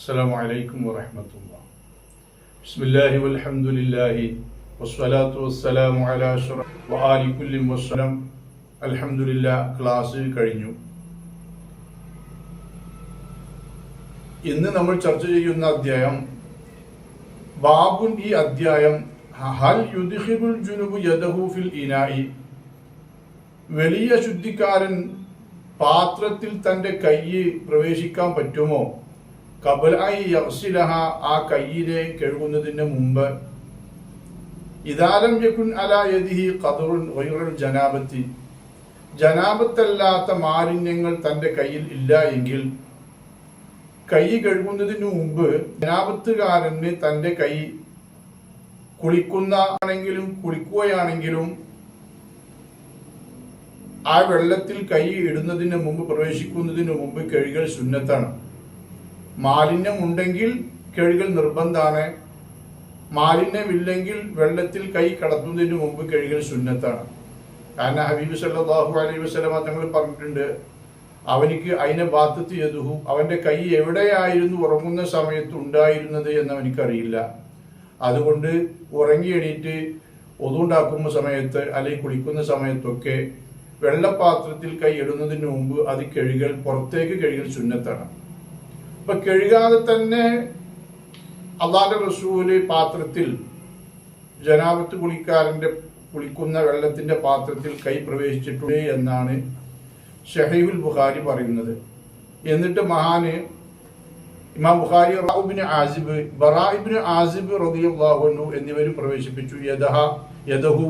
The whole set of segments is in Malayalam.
السلام عليكم ورحمة الله بسم الله والحمد لله والصلاة والسلام على أشرف وآل كل وسلم الحمد لله ക്ലാസ് കഴിഞ്ഞു ഇന്ന് നമ്മൾ ചർച്ച ചെയ്യുന്ന അധ്യായം ബാബുൻ ഈ അധ്യായം ഹൽ യുദ്ഹിബുൽ ജുനുബു യദഹു ഫിൽ ഇനായി വലിയ ശുദ്ധിക്കാരൻ പാത്രത്തിൽ തന്റെ കൈ പ്രവേശിക്കാൻ പറ്റുമോ കബലായി ആ കയ്യിലെ കഴുകുന്നതിന് മുമ്പ്. ഇതാലം യക്കുൻ അല യദിഹി ഖദറുൻ ഗൈറുൽ ജനാബത്തി. ജനാബത്തല്ലാത്ത മാലിന്യങ്ങൾ തന്റെ കയ്യിൽ ഇല്ല എങ്കിൽ കൈ കഴുകുന്നതിന് മുമ്പ് ജനാപത്തുകാരന് തന്റെ കൈ കുളിക്കുന്നാണെങ്കിലും കുളിക്കുകയാണെങ്കിലും ആ വെള്ളത്തിൽ കൈ ഇടുന്നതിന് മുമ്പ് പ്രവേശിക്കുന്നതിന് മുമ്പ് കഴുകൽ സുന്നത്താണ്. മാലിന്യം ഉണ്ടെങ്കിൽ കഴുകൽ നിർബന്ധമാണ് മാലിന്യമില്ലെങ്കിൽ വെള്ളത്തിൽ കൈ കടത്തുന്നതിന് മുമ്പ് കഴുകൽ സുന്നത്താണ്. കാരണം ഹബീബ് സല്ലാഹു അലൈഹി വസ്ലമ തങ്ങൾ പറഞ്ഞിട്ടുണ്ട് അവനിക്ക് അതിനെ ബാധത്ത് ചെയ്തു അവന്റെ കൈ എവിടെയായിരുന്നു ഉറങ്ങുന്ന സമയത്ത് ഉണ്ടായിരുന്നത് എന്ന് അവനിക്കറിയില്ല. അതുകൊണ്ട് ഉറങ്ങി എണീറ്റ് ഒതുണ്ടാക്കുന്ന സമയത്ത് അല്ലെങ്കിൽ കുളിക്കുന്ന സമയത്തൊക്കെ വെള്ളപാത്രത്തിൽ കൈ ഇടുന്നതിന് മുമ്പ് അത് കഴുകൽ പുറത്തേക്ക് കഴുകൽ സുന്നത്താണ്. അപ്പൊ കഴുകാതെ തന്നെ അള്ളാന്റെ റസൂൽ പാത്രത്തിൽ ജനാപത്ത് കുളിക്കാരന്റെ കുളിക്കുന്ന വെള്ളത്തിന്റെ പാത്രത്തിൽ കൈ പ്രവേശിച്ചിട്ടുണ്ട് എന്നാണ് ഷഹീബുൽ ബുഖാരി പറയുന്നത്. എന്നിട്ട് മഹാന് ഇമാം ബുഖാരി റാബിന് ആസിബ് ബറായിബിന് ആസിബ് റബിയുള്ളാഹുനു എന്നിവരും പ്രവേശിപ്പിച്ചു. യദഹ യദഹു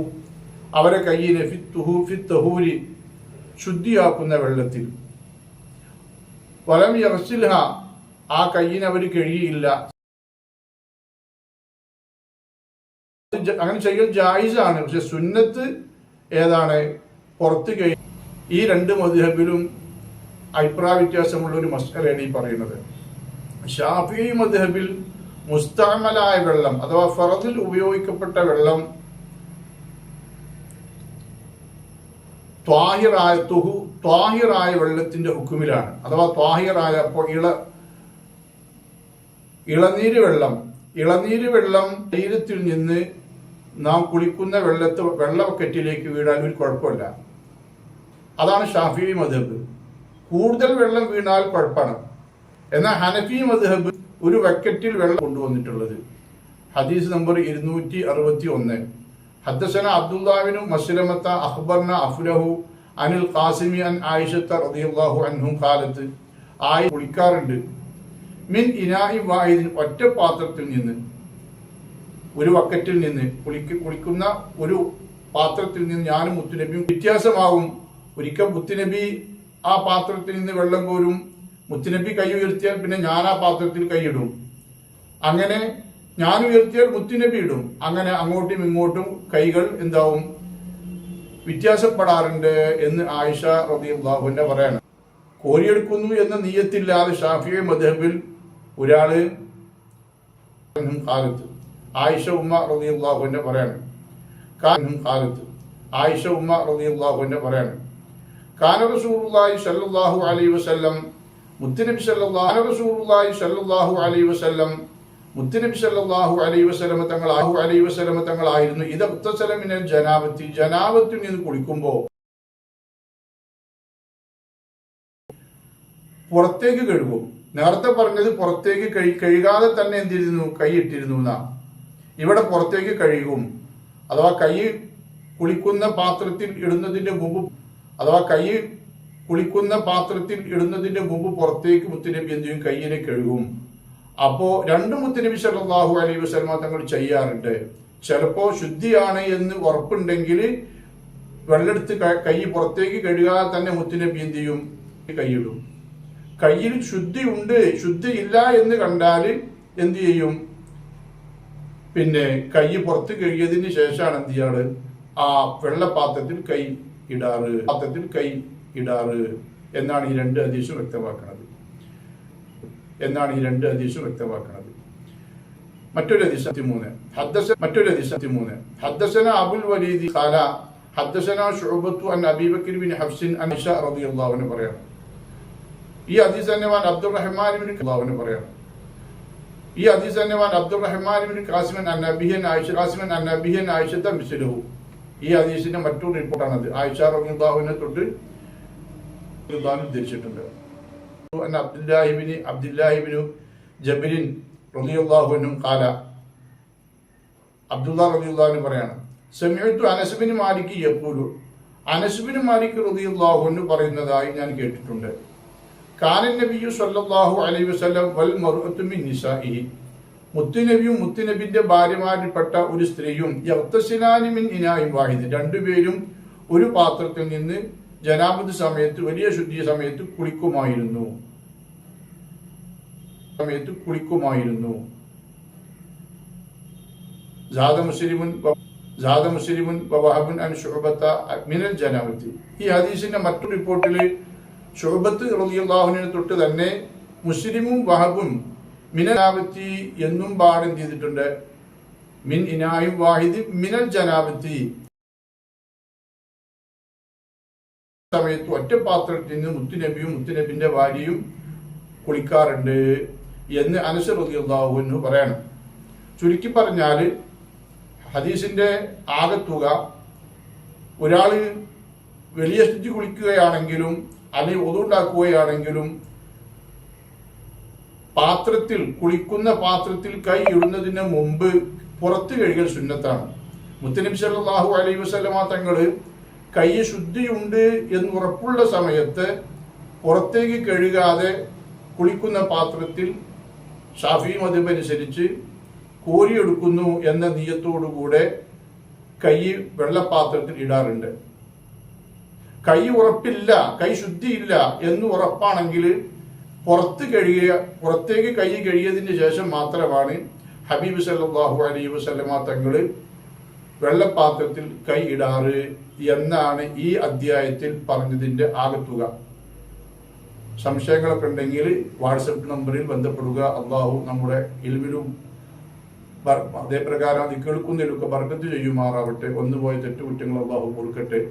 അവരെ കയ്യിനെ ഫിത്തുഹു ഫിത്തഹൂരി ശുദ്ധിയാക്കുന്ന വെള്ളത്തിൽ. വലം യഹസിൽഹ ആ കയ്യിനെ അവർ കഴിയില്ല. അങ്ങനെ ചെയ്യൽ ജായിസാണ്. പക്ഷെ സുന്നത്ത് ഏതാണ്? പുറത്ത് കഴി ഈ രണ്ട് മധുഹബിലും അഭിപ്രായ വ്യത്യാസമുള്ള ഒരു മസ്കലാണ് ഈ പറയുന്നത്. ഷാഫി മധുഹബിൽ മുസ്താമലായ വെള്ളം അഥവാ ഫറദിൽ ഉപയോഗിക്കപ്പെട്ട വെള്ളം ത്വാഹിറായ തുഹു ത്വാഹിറായ വെള്ളത്തിന്റെ ഹുക്കുമിലാണ്. അഥവാ ത്വാഹിറായ ഇള ഇളനീര് വെള്ളം. ഇളനീര് വെള്ളം ശരീരത്തിൽ നിന്ന് നാം കുളിക്കുന്ന വെള്ളത്ത് വെള്ളക്കെറ്റിലേക്ക് വീഴാൻ ഒരു കുഴപ്പമില്ല. അതാണ് ഷാഫി മധബ് കൂടുതൽ വെള്ളം വീണാൽ കുഴപ്പമാണ്. എന്നാൽ ഹനഫി മധബ് ഒരു വക്കറ്റിൽ വെള്ളം കൊണ്ടുവന്നിട്ടുള്ളത്. ഹദീസ് നമ്പർ ഇരുന്നൂറ്റി അറുപത്തി ഒന്ന് ഹദ്സന അബ്ദുല്ലാവിനും മസ്ലമത്ത അഹ്ബർന അഫ്ലഹു അനിൽ ഖാസിമി അൻ ആയിഷത്ത റളിയല്ലാഹു അൻഹു കാലത്ത് ആയി കുളിക്കാറുണ്ട്. മിൻ ഇനായി വാഹിദിൻ ഒറ്റ പാത്രത്തിൽ നിന്ന് ഒരു വക്കറ്റിൽ നിന്ന് കുളിക്ക് കുളിക്കുന്ന ഒരു പാത്രത്തിൽ നിന്ന് ഞാനും മുത്തുനബിയും വ്യത്യാസമാകും. ഒരിക്കൽ മുത്തുനബി ആ പാത്രത്തിൽ നിന്ന് വെള്ളം കോരും മുത്തുനബി കൈ ഉയർത്തിയാൽ പിന്നെ ഞാൻ ആ പാത്രത്തിൽ കൈയിടും അങ്ങനെ ഞാൻ ഉയർത്തിയാൽ മുത്തുനബി ഇടും. അങ്ങനെ അങ്ങോട്ടും ഇങ്ങോട്ടും കൈകൾ എന്താവും? വ്യത്യാസപ്പെടാറുണ്ട് എന്ന് ആയിഷ റബിയുള്ളാഹുവിന്റെ പറയണം. കോരിയെടുക്കുന്നു എന്ന നീയത്തില്ലാതെ ഷാഫിയെ മദഹബിൽ ഒരാൾ കാലത്ത് ആയിഷ ഉമ്മ റബിയുള്ളാഹുവിന്റെ പറയാണ്. കാലത്ത് ആയിഷ ഉമ്മ റബിയുള്ളാഹുവിന്റെ പറയാണ്. കാന റസൂലുള്ളാഹി സല്ലല്ലാഹു അലൈഹി വസല്ലം മുത്തുനബി സല്ലല്ലാഹു റസൂലുള്ളാഹി സല്ലല്ലാഹു അലൈഹി വസല്ലം മുത്തുനബി സല്ലല്ലാഹു അലൈഹി വസല്ലം തങ്ങൾ ആഹു അലൈഹി വസല്ലം തങ്ങളായിരുന്നു. ഇത് മുത്തസലമിനെ ജനാബത്തി. ജനാപത്തിൽ നിന്ന് കുളിക്കുമ്പോൾ പുറത്തേക്ക് കഴുകും. നേരത്തെ പറഞ്ഞത് പുറത്തേക്ക് കഴി കഴുകാതെ തന്നെ എന്തിരുന്നു? കൈയിട്ടിരുന്നു എന്നാ. ഇവിടെ പുറത്തേക്ക് കഴുകും. അഥവാ കൈ കുളിക്കുന്ന പാത്രത്തിൽ ഇടുന്നതിന്റെ മുമ്പ് അഥവാ കൈ കുളിക്കുന്ന പാത്രത്തിൽ ഇടുന്നതിന്റെ മുമ്പ് പുറത്തേക്ക് മുത്തുനബി എന്ത് ചെയ്യും? കയ്യിനെ കഴുകും. അപ്പോ രണ്ട് മുത്തുനബി സല്ലല്ലാഹു അലൈഹി വസ്ലമ തങ്ങൾ ചെയ്യാറുണ്ട്. ചിലപ്പോ ശുദ്ധിയാണ് എന്ന് ഉറപ്പുണ്ടെങ്കിൽ വെള്ളെടുത്ത് കൈ പുറത്തേക്ക് കഴുകാതെ തന്നെ മുത്തുനബി എന്ത് ചെയ്യും? കൈയിടും. കയ്യിൽ ശുദ്ധിയുണ്ട് ഉണ്ട് ശുദ്ധി ഇല്ല എന്ന് കണ്ടാൽ എന്ത് ചെയ്യും? പിന്നെ കൈ പുറത്ത് കഴുകിയതിന് ശേഷമാണ് എന്ത് ചെയ്യാറ് ആ വെള്ളപാത്രത്തിൽ കൈ ഇടാറ് പാത്രത്തിൽ കൈ ഇടാറ്. എന്നാണ് ഈ രണ്ട് അധീശം വ്യക്തമാക്കുന്നത് എന്നാണ് ഈ രണ്ട് അധീശം വ്യക്തമാക്കുന്നത് മറ്റൊരു ഹദീസ് മൂന്ന് ഹദ്ദസ മറ്റൊരു ഹദീസ് മൂന്ന് ഹദ്ദസന അബുൽ വലീദി ഖാല ഹദ്ദസന ഷുഅബത്തു അൻ അബീബക്കിൻ ബിൻ ഹഫ്സിൻ അൻ ഇഷ റളിയല്ലാഹു അൻഹു പറയാണ് ഈ തന്നെ അബ്ദുൾ റഹ്മാൻ ബിൻ പറയാം. ഈ തന്നെ അബ്ദുൾ അബ്ദുറഹ്മാൻ കാസിമൻ ഖാസിമൻ അൻ നബിഹൻ ആയിഷ കാസിമൻ അൻ ആയിഷത്തെ മിസ്ലുഹു. ഈ ഹദീസിന്റെ മറ്റൊരു റിപ്പോർട്ടാണത് ആയിഷ റളിയല്ലാഹുവിനെ തൊട്ട് ഉദ്ധരിച്ചിട്ടുണ്ട്. അബ്ദുല്ലാഹിബിന് അബ്ദുല്ലാഹിബിനു ജബിരിൻ റബിയുല്ലാഹുവിനും കാല അബ്ദുല്ല റളിയല്ലാഹു പറയാണ് സമയത്തു അനസുബിന് മാലിക്ക് യപ്പൂലു അനസുബിന് മാലിക്ക് റളിയല്ലാഹു പറയുന്നതായി ഞാൻ കേട്ടിട്ടുണ്ട്. കാനൻ നബിയു സല്ലാഹു അലൈ വസ്ലം വൽ മർഅത്തു മിൻ നിസാഇഹി. മുത്തുനബിയും മുത്തുനബിന്റെ ഭാര്യമാരിൽപ്പെട്ട ഒരു സ്ത്രീയും യക്തസിനാനിമിൻ ഇനായും വാഹിദ്. രണ്ടുപേരും ഒരു പാത്രത്തിൽ നിന്ന് ജനാപത് സമയത്ത് വലിയ ശുദ്ധി സമയത്ത് കുളിക്കുമായിരുന്നു. സമയത്ത് കുളിക്കുമായിരുന്നു. മുസ്ലിമുൻ മുസ്ലിമുൻ അൻ മിനൽ ജനാബത്തി. ഈ ഹദീസിന്റെ മറ്റു റിപ്പോർട്ടിൽ ഷുഹബത്ത് റളിയല്ലാഹുവിനെ തൊട്ട് തന്നെ മുസ്ലിമും വഹബും മിനൽ എന്നും പാഠം ചെയ്തിട്ടുണ്ട്. മിൻ ഇനായും വാഹിദ് മിനൽ ജനാപത്തി സമയത്ത് ഒറ്റ പാത്രത്തിൽ നിന്ന് മുത്തുനബിയും മുത്തുനബിന്റെ ഭാര്യയും കുളിക്കാറുണ്ട് എന്ന് അനസ് എന്ന് പറയണം. ചുരുക്കി പറഞ്ഞാൽ ഹദീസിന്റെ ആകത്തുക ഒരാൾ സ്ഥിതി കുളിക്കുകയാണെങ്കിലും അല്ലെങ്കിൽ ഒതുണ്ടാക്കുകയാണെങ്കിലും പാത്രത്തിൽ കുളിക്കുന്ന പാത്രത്തിൽ കൈ ഇടുന്നതിന് മുമ്പ് പുറത്തു കഴുകൽ സുന്നത്താണ്. മുത്തനബി സല്ലാഹു അലൈഹി വസല്ലമ തങ്ങൾ കൈ ശുദ്ധിയുണ്ട് എന്ന് ഉറപ്പുള്ള സമയത്ത് പുറത്തേക്ക് കഴുകാതെ കുളിക്കുന്ന പാത്രത്തിൽ ഷാഫി മതമനുസരിച്ച് കോരിയെടുക്കുന്നു എന്ന നീയത്തോടുകൂടെ കൈ വെള്ളപ്പാത്രത്തിൽ ഇടാറുണ്ട്. കൈ ഉറപ്പില്ല കൈ ശുദ്ധിയില്ല എന്ന് ഉറപ്പാണെങ്കിൽ പുറത്ത് കഴിയ പുറത്തേക്ക് കൈ കഴിയതിന് ശേഷം മാത്രമാണ് ഹബീബ് സല്ലാഹു അലൈ വസ്ലമ തങ്ങൾ വെള്ളപ്പാത്രത്തിൽ കൈ ഇടാറ് എന്നാണ് ഈ അധ്യായത്തിൽ പറഞ്ഞതിന്റെ ആകത്തുക. സംശയങ്ങളൊക്കെ ഉണ്ടെങ്കിൽ വാട്സപ്പ് നമ്പറിൽ ബന്ധപ്പെടുക. അള്ളാഹു നമ്മുടെ ഇൽവിലും അതേപ്രകാരം അത് കേൾക്കുന്നതിലൊക്കെ ബർക്കത്ത് ചെയ്യുമാറാവട്ടെ. ഒന്നുപോയ തെറ്റുകുറ്റങ്ങൾ അള്ളാഹു കൊടുക്കട്ടെ.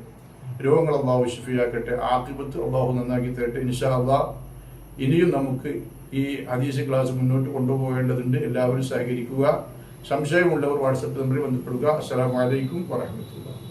രോഗങ്ങൾ അള്ളാഹു ഷിഫിയാക്കട്ടെ ആത്മപത്ത് അള്ളാഹു നന്നാക്കി തരട്ടെ ഇൻഷാ അള്ളാഹ് ഇനിയും നമുക്ക് ഈ ഹദീസ് ക്ലാസ് മുന്നോട്ട് കൊണ്ടുപോകേണ്ടതുണ്ട്. എല്ലാവരും സഹകരിക്കുക. സംശയമുള്ളവർ വാട്സപ്പ് നമ്പറിൽ ബന്ധപ്പെടുക. അസ്സാം വലൈക്കും വറഹമത്തുള്ള